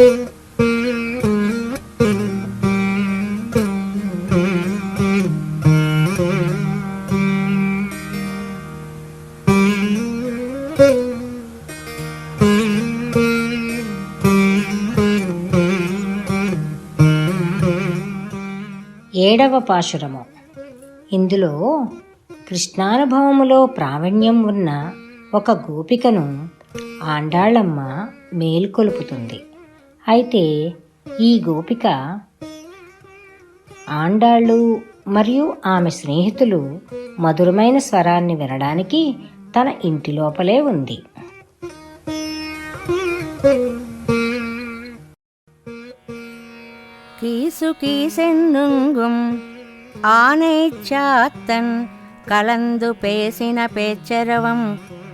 ఏడవ పాశురము. ఇందులో కృష్ణానుభవములో ప్రావీణ్యం ఉన్న ఒక గోపికను ఆండాళ్ళమ్మ మేల్కొలుపుతుంది. అయితే ఈ గోపిక ఆండాళ్ళు మరియు ఆమె స్నేహితులు మధురమైన స్వరాన్ని వినడానికి తన ఇంటి లోపలే ఉంది கீசு கீசென்னுங்கும் ஆனை சாத்தன் கலந்து பேசின பேச்சரவம்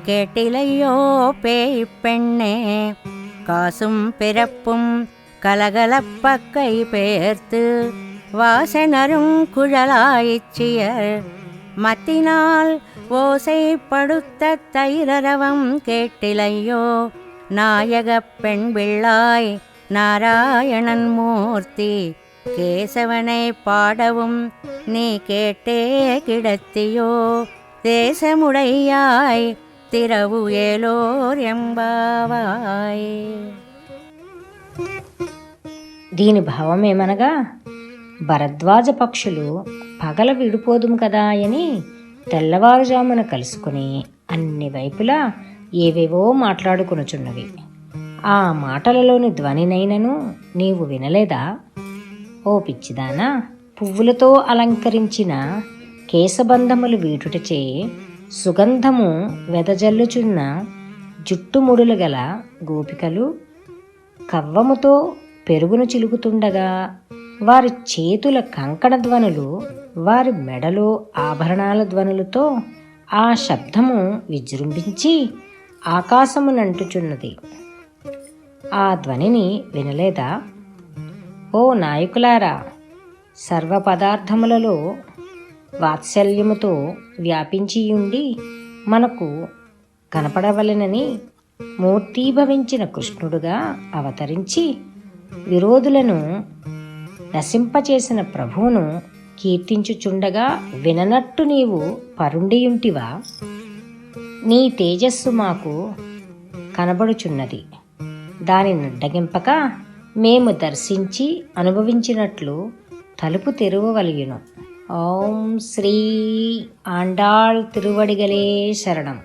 கேட்டிலையோ பேய் பெண்ணே காசும் பிறப்பும் கலகலப்பக்கை பெயர்த்து வாசனரும் குழலாயிச்சியர் மத்தினால் ஓசைப்படுத்த தைரரவம் கேட்டிலையோ? நாயகப் பெண் பிள்ளாய் நாராயணன் மூர்த்தி கேசவனை பாடவும் நீ கேட்டே கிடத்தியோ? தேசமுடையாய் திரவு ஏலோர் ఎంబావాయ్ దీని భావమేమనగా భరద్వాజ పక్షులు పగల విడిపోదుము కదా అని తెల్లవారుజామున కలుసుకుని అన్ని వైపులా ఏవేవో మాట్లాడుకొనుచున్నవి ఆ మాటలలోని ధ్వనినైనను నీవు వినలేదా ఓ పిచ్చిదానా పువ్వులతో అలంకరించిన కేశబంధములు వీటుటచే సుగంధము వెదజల్లుచున్న జుట్టుముడులు గల గోపికలు కవ్వముతో పెరుగును చిలుకుతుండగా వారి చేతుల కంకణ ధ్వనులు వారి మెడలో ఆభరణాల ధ్వనులతో ఆ శబ్దము విజృంభించి ఆకాశమునంటుచున్నది ఆ ధ్వనిని వినలేదా? ఓ నాయకులారా సర్వ పదార్థములలో వాత్సల్యముతో వ్యాపించియుండి మనకు కనపడవలెనని మూర్తీభవించిన కృష్ణుడుగా అవతరించి విరోధులను నశింపచేసిన ప్రభువును కీర్తించుచుండగా విననట్టు నీవు పరుండియుంటివా? నీ తేజస్సు మాకు కనబడుచున్నది. దాని నడ్డగింపక మేము దర్శించి అనుభవించినట్లు తలుపు తెరువవలయును. ஓம் ஸ்ரீ ஆண்டாள் திருவடிகளே சரணம்.